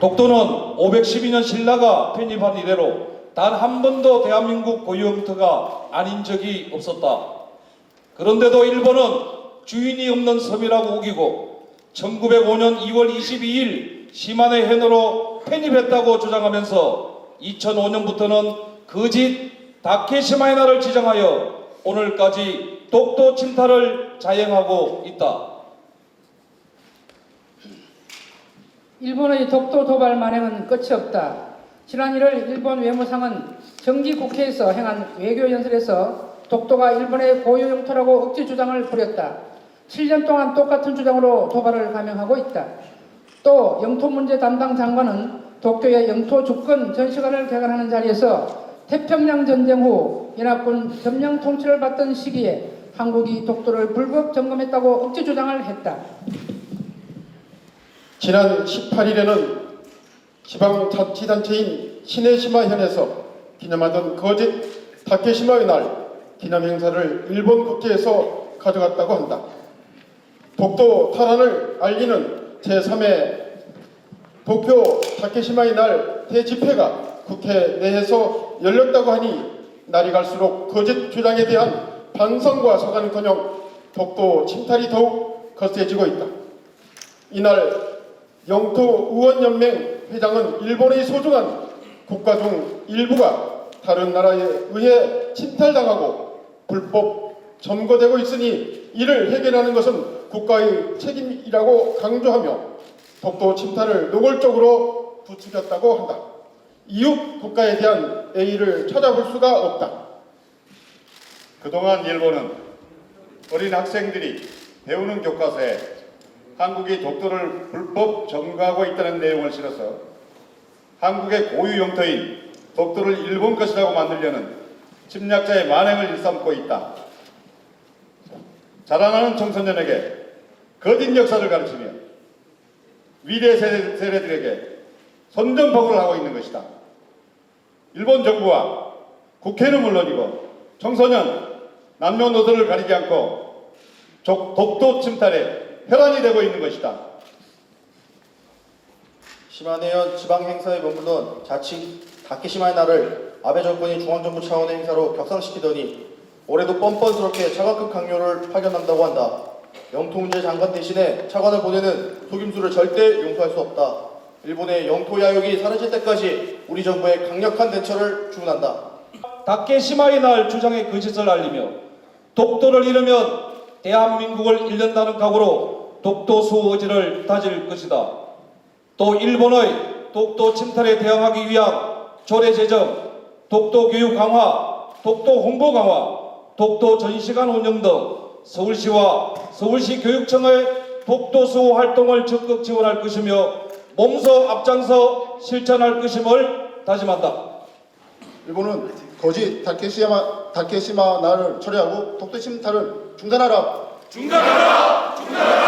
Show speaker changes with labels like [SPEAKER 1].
[SPEAKER 1] 독도는 512년 신라가 편입한 이래로 단 한 번도 대한민국 고유 형태가 아닌 적이 없었다. 그런데도 일본은 주인이 없는 섬이라고 우기고 1905년 2월 22일 시만의 해으로 편입했다고 주장하면서 2005년부터는 거짓 다케시마이나를 지정하여 오늘까지 독도 침탈을 자행하고 있다.
[SPEAKER 2] 일본의 독도 도발 만행은 끝이 없다. 지난 1월 일본 외무상은 정기 국회에서 행한 외교 연설에서 독도가 일본의 고유 영토라고 억지 주장을 부렸다. 7년 동안 똑같은 주장으로 도발을 감행하고 있다. 또 영토 문제 담당 장관은 독도의 영토 주권 전시관을 개관하는 자리에서 태평양 전쟁 후 연합군 점령 통치를 받던 시기에 한국이 독도를 불법 점검했다고 억지 주장을 했다.
[SPEAKER 3] 지난 18일에는 지방 자치단체인 시내시마현에서 기념하던 거짓 다케시마의 날 기념 행사를 일본 국회에서 가져갔다고 한다. 독도 탈환을 알리는 제3회 도쿄 다케시마의 날 대집회가 국회 내에서 열렸다고 하니 날이 갈수록 거짓 주장에 대한 반성과 사과는커녕 독도 침탈이 더욱 거세지고 있다. 이날 영토 의원연맹 회장은 일본의 소중한 국가 중 일부가 다른 나라에 의해 침탈당하고 불법 점거되고 있으니 이를 해결하는 것은 국가의 책임이라고 강조하며 독도 침탈을 노골적으로 부추겼다고 한다. 이웃 국가에 대한 애의를 찾아볼 수가 없다.
[SPEAKER 4] 그동안 일본은 어린 학생들이 배우는 교과서에 한국이 독도를 불법 점거하고 있다는 내용을 실어서 한국의 고유 영토인 독도를 일본 것이라고 만들려는 침략자의 만행을 일삼고 있다. 자라나는 청소년에게 거짓 역사를 가르치며 위대 세대, 세대들에게 선전포고를 하고 있는 것이다. 일본 정부와 국회는 물론이고 청소년, 남녀노소를 가리지 않고 적- 독도 침탈에 혈안이 되고 있는 것이다.
[SPEAKER 5] 시마네현 지방 행사에 머물던 자칭 다케시마의 날을 아베 정권이 중앙정부 차원의 행사로 격상시키더니 올해도 뻔뻔스럽게 차관급 강요를 파견한다고 한다. 영토 문제 장관 대신에 차관을 보내는 속임수를 절대 용서할 수 없다. 일본의 영토 야욕이 사라질 때까지 우리 정부의 강력한 대처를 주문한다.
[SPEAKER 1] 다케시마의 날 주장의 거짓을 알리며 독도를 잃으면 대한민국을 잃는다는 각오로 독도 수호 의지를 다질 것이다. 또 일본의 독도 침탈에 대응하기 위한 조례 제정, 독도 교육 강화, 독도 홍보 강화, 독도 전시관 운영 등 서울시와 서울시 교육청의 독도 수호 활동을 적극 지원할 것이며 몸소 앞장서 실천할 것임을 다짐한다.
[SPEAKER 3] 일본은 거짓 다케시마 다케시마 날을 철회하고 독도 침탈을 중단하라.
[SPEAKER 1] 중단하라! 중단하라!